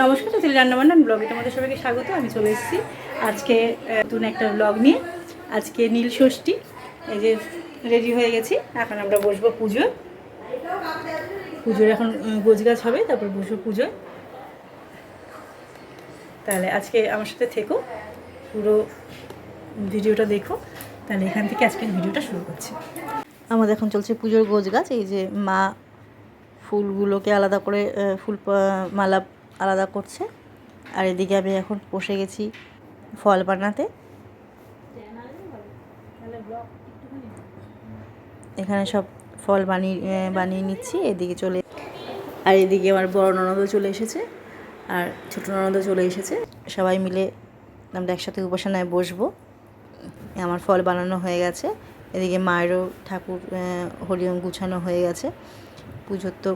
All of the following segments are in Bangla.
নমস্কার চৌধুরী রান্নাবান্না ব্লগে তোমাদের সবাইকে স্বাগত। আমি চলে এসেছি আজকে নতুন একটা ব্লগ নিয়ে। আজকে নীল ষষ্ঠী, এই যে রেডি হয়ে গেছি। এখন আমরা বসবো পুজো পুজোর এখন গোছ গাছ হবে, তারপর বসবো পুজো তাহলে আজকে আমার সাথে থেকো, পুরো ভিডিওটা দেখো। তাহলে এখান থেকে আজকের ভিডিওটা শুরু করছি। আমাদের এখন চলছে পুজোর গোছ গাছ এই যে মা ফুলগুলোকে আলাদা করে ফুল মালা আলাদা করছে। আর এদিকে আমি এখন বসে গেছি ফল বানাতে। এখানে সব ফল বানিয়ে বানিয়ে নিচ্ছি এদিকে চলে আর এদিকে আমার বড় ননদও চলে এসেছে আর ছোট ননদও চলে এসেছে। সবাই মিলে আমরা একসাথে উপাসনায় বসবো। আমার ফল বানানো হয়ে গেছে। এদিকে মায়েরও ঠাকুর আহ, হরিওম গুছানো হয়ে গেছে। পুজোর তো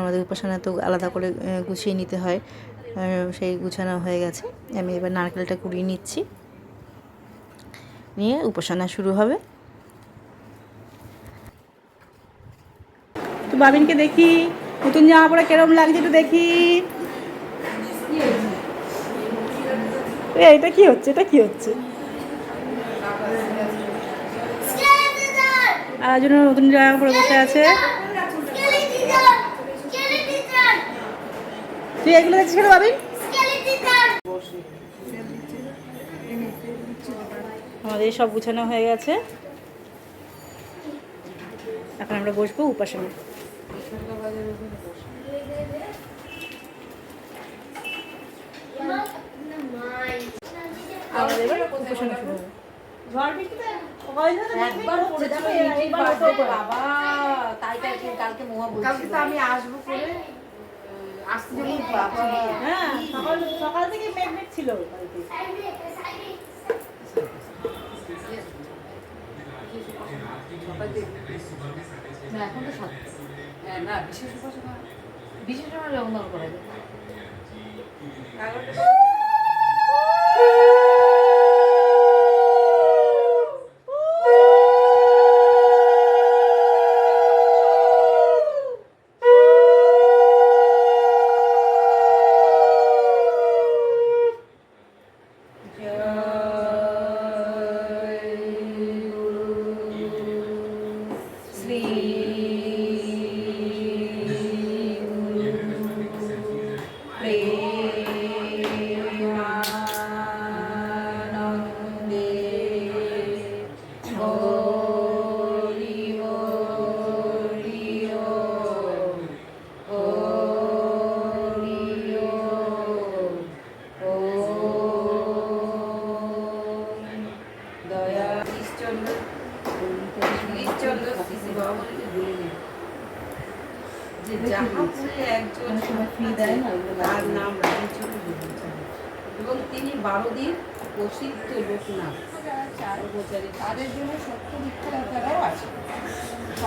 আমাদের উপাসনা তো আলাদা করে গুছিয়ে নিতে হয়। সেই গুছানো হয়ে গেছে। আমি এবার নারকেলটা কুড়িয়ে নিচ্ছি। নিয়ে উপাসনা শুরু হবে। তো বাবিনকে দেখি। নতুন জামা পরে কেরম লাগছে একটু দেখি। এটা কি হচ্ছে? এটা কি হচ্ছে? আর জন্য নতুন জামা পরে বসে আছে। তুই এগুলো দেখছিস কেন বাবিন আমাদের সব গুছানো হয়ে গেছে। এখন আমরা বসবো উপাসনা আমাদের এবার উপাসনা শুরু হবে। বাবা তাই কালকে মোয়া কালকে তো আমি আসব করে। হ্যাঁ সকাল সকাল থেকে মেঘ মেঘ ছিল কালকে না এখন তো সাত হ্যাঁ, না বিশেষ উপাসনা বিশেষ সময় লগ্ন করা যায়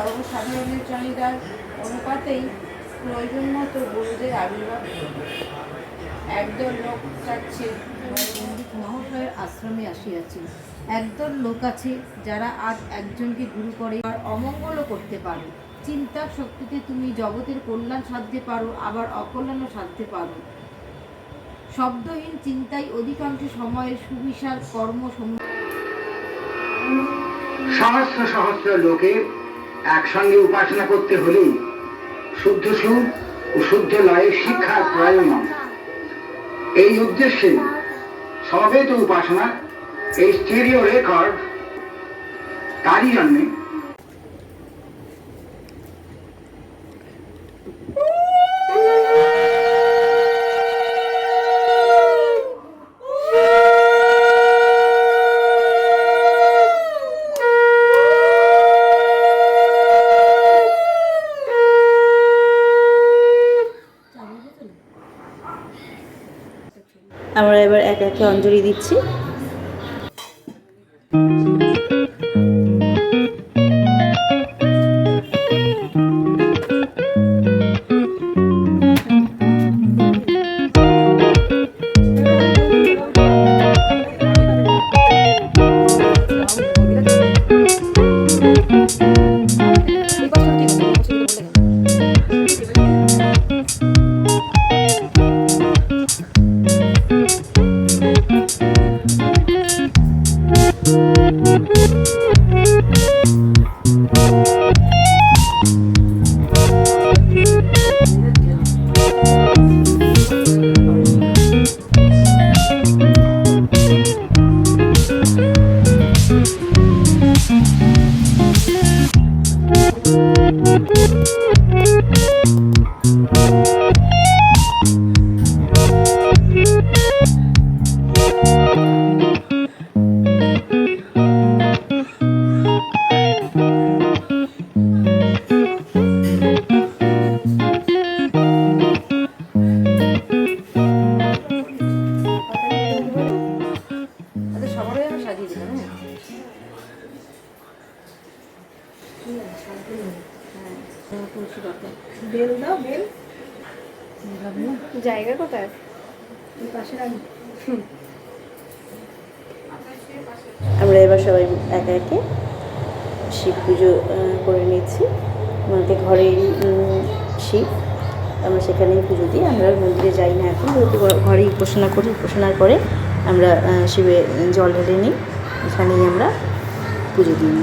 সর্বসাধারণের চাহিদার অনুপাতেই প্রয়োজন মতো গুরুদের আবির্ভাব। একদল লোক চাচ্ছে মহাশয়ের আশ্রমে আসিয়াছি। একদল লোক আছে যারা আজ একজনকে গুরু করে আর অমঙ্গলও করতে পারো। চিন্তার শক্তিতে তুমি জগতের কল্যাণ সাধতে পারো, আবার অকল্যাণও সাধতে পারো। শব্দহীন চিন্তাই অধিকাংশ সময়ে সুবিশাল কর্ম সম- সহস্র সহস্র লোকে একসঙ্গে উপাসনা করতে হলে শুদ্ধ সুর ও শুদ্ধ লয়ের শিক্ষার প্রয়োজন। এই উদ্দেশ্যে সমবেত উপাসনা এই স্টেরিও রেকর্ড, তারই জন্যে আমরা এবার এক একে অঞ্জলি দিচ্ছি। বেল। জায়গা কোথায়? পাশে আমরা এবার সবাই একে একে শিব পুজো করে নিচ্ছি। আমাদের ঘরের শিব। আমরা সেখানেই পুজো দিই। আমরা মন্দিরে যাই না এখন যেহেতু ঘরেই উপাসনা করি। উপাসনার পরে আমরা শিবে জল ঢেলে নিই। এখানেই আমরা পুজো দিই।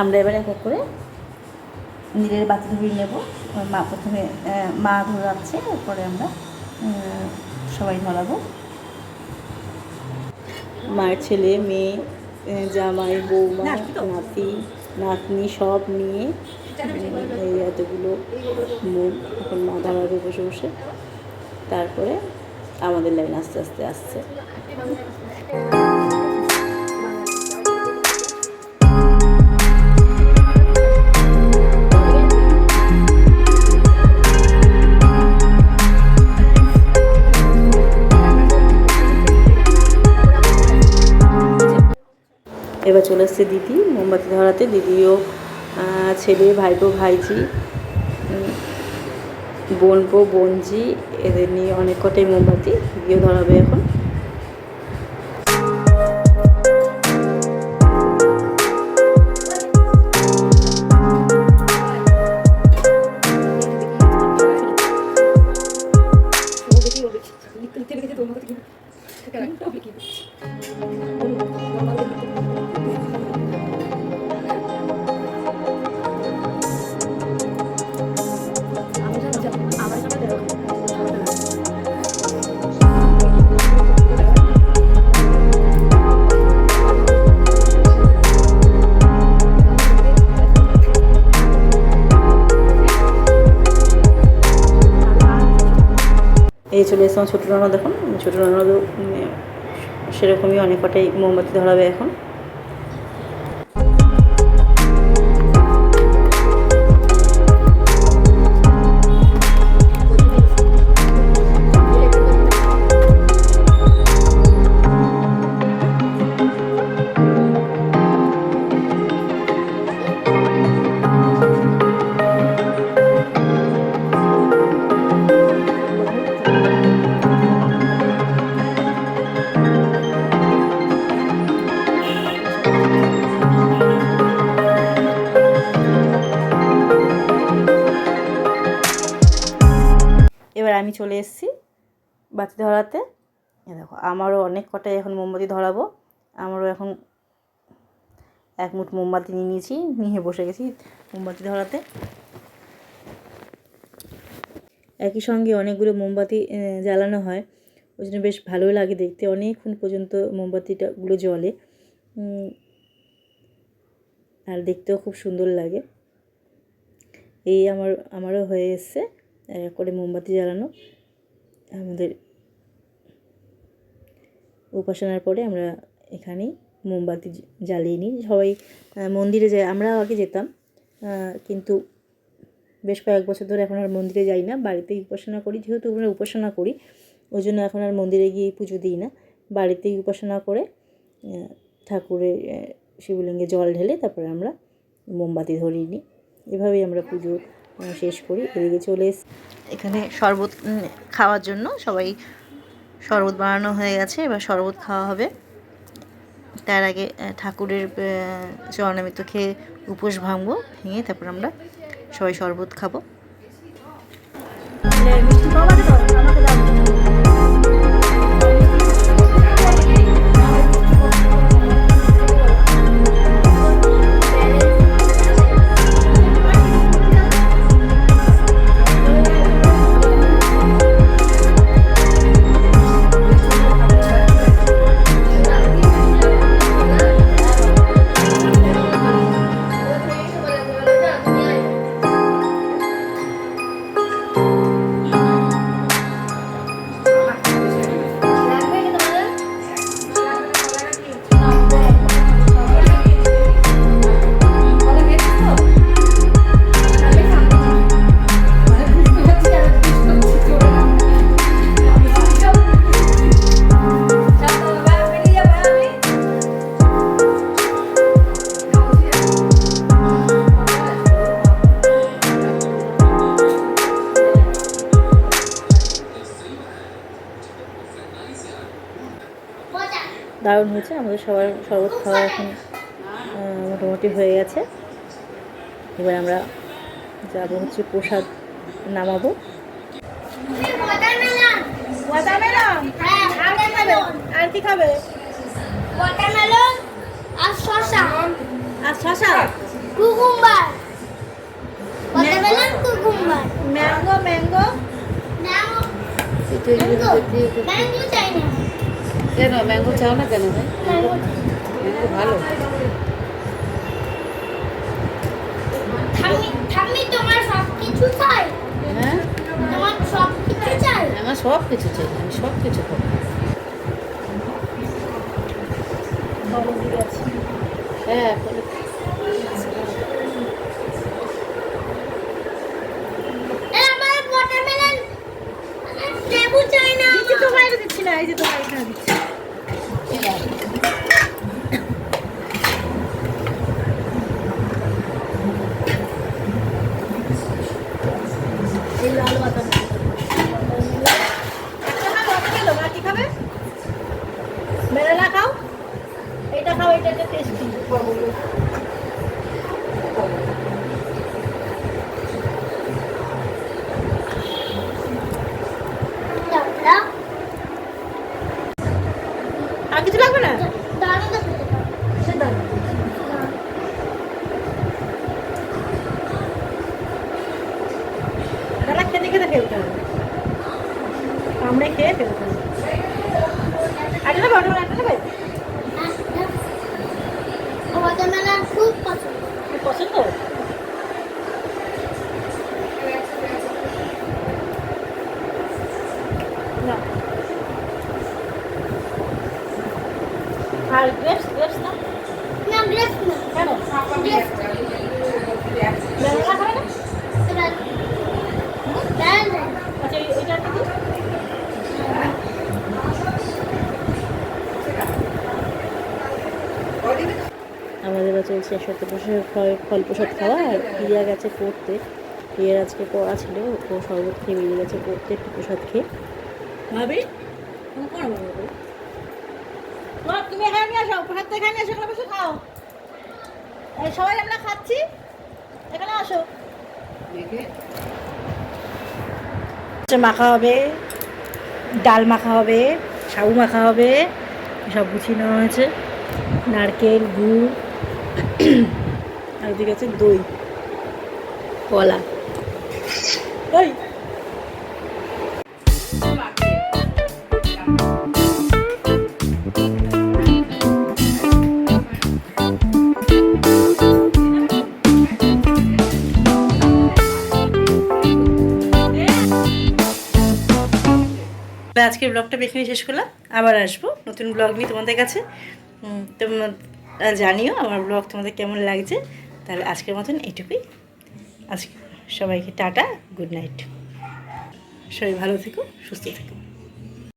আমরা এবার এক এক করে নীলের বাতি ধরিয়ে নেব। মা প্রথমে মা ধরাচ্ছে এরপরে আমরা সবাই ধরাবো। মায়ের ছেলে মেয়ে জামাই বৌমা নাতি নাতনি সব নিয়ে এই এতগুলো মুখ এখন মা ধরাবে বসে বসে। তারপরে আমাদের লাইন আস্তে আস্তে আসছে। চলে এসছে দিদি, মোমবাতি ধরাতে। দিদিও ছেলে, ভাইপো ভাইজি বোনপো বোনজি এদের নিয়ে অনেক কটাই মোমবাতি দিদিও ধরাবে এখন। চলে এসেছিলাম ছোটো রান্না দেখুন ছোটো রান্না সেরকমই অনেক কটাই মোমবাতি ধরাবে এখন। বাতি ধরাতে। দেখো, আমারও অনেক কটাই এখন মোমবাতি ধরাবো। আমারও এখন এক মুঠ মোমবাতি নিয়ে নিয়েছি, নিয়ে বসে গেছি মোমবাতি ধরাতে। একই সঙ্গে অনেকগুলো মোমবাতি জ্বালানো হয়। ওই জন্য বেশ ভালোই লাগে দেখতে। অনেকক্ষণ পর্যন্ত মোমবাতিটাগুলো জ্বলে। আর দেখতেও খুব সুন্দর লাগে। এই আমার, আমারও হয়ে এসছে করে মোমবাতি জ্বালানো। আমাদের উপাসনার পরে আমরা এখানেই মোমবাতি জ্বালিয়ে নিই। সবাই মন্দিরে যায় আমরা আগে যেতাম কিন্তু বেশ কয়েক বছর ধরে এখন আর মন্দিরে যাই না। বাড়িতেই উপাসনা করি, যেহেতু আমরা উপাসনা করি, ওই জন্য এখন আর মন্দিরে গিয়ে পুজো দিই না। বাড়িতেই উপাসনা করে ঠাকুরের শিবলিঙ্গে জল ঢেলে তারপরে আমরা মোমবাতি ধরিয়ে নিই। এভাবেই আমরা পুজো শেষ করি। এদিকে চলে এখানে শরবত খাওয়ার জন্য সবাই শরবত বানানো হয়ে গেছে, এবার শরবত খাওয়া হবে। তার আগে ঠাকুরের চরণামৃত খেয়ে উপোস ভাঙবো, ভেঙে তারপর আমরা সবাই শরবত খাব। দারুণ হয়েছে। আমাদের সবার শরবত খাওয়া এখন মোটামুটি হয়ে গেছে। এবার আমরা যাব হচ্ছে প্রসাদ নামাবো। হ্যাঁ, আর কি খাবে? আর শসা। আর শশা cucumber watermelon cucumber mango mango mango mango mango চাই না কেন ম্যাঙ্গো চাও না কেন ভাই? ম্যাঙ্গো ভালো। তোমার সব কিছু চাই? হ্যাঁ? তোমার সব কিছু চাই? আমার সব কিছু চাই আমি সব কিছু হ্যাঁ এই যে তোমার দিচ্ছি না এই যে তোমার দিচ্ছি এই লাল বাদাম একটা খাও একটা খেলো আর কি খাবে বেলানা খাও এটা খাও এটা একটা টেস্টি দাও দাও আর কিছু লাগবে না দাঁড়ানো তো খেতে দাও সে দাও দাদা খেতে খেতে ফেলতে হবে কামড়ে খেয়ে ফেলতে হবে আটা নেবে ওটা আটা নেবে ওয়াটারমেলন খুব পছন্দ খুব পছন্দ না। আর গ্রেপস গ্রেপস না? না গ্রেপস না। কেন? গ্রেপস খাবে না? আচ্ছা এই- কি? আমাদের এবার চলছে একসাথে বসে ফল ফল প্রসাদ খাওয়া আর প্রিয়া গেছে পড়তে। প্রিয়ার আজকে পড়া ছিল ও শরবত খেয়ে বেরিয়ে গেছে পড়তে একটু প্রসাদ খেয়ে। ভাবি? তুমি কোন ভাবি তুমি এখানে নিয়ে আসো প্রসাদ এখানে আসো এখানে বসে খাও। এই সবাই আমরা খাচ্ছি। এখানে আসো। দেখে। মাখা হবে ডাল মাখা হবে সাবু মাখা হবে সব গুছিয়ে নেওয়া হয়েছে। নারকেল গুড় আর ওদিকে আছে দই কলা। ওই ব্লগটা এখানে শেষ করলাম। আবার আসব নতুন ব্লগ নিয়ে তোমাদের কাছে। তোমরা জানিও আমার ব্লগ তোমাদের কেমন লাগছে। তাহলে আজকের মতন এটুকুই। আজকে সবাইকে টাটা, গুড নাইট। সবাই ভালো থেকো, সুস্থ থেকো।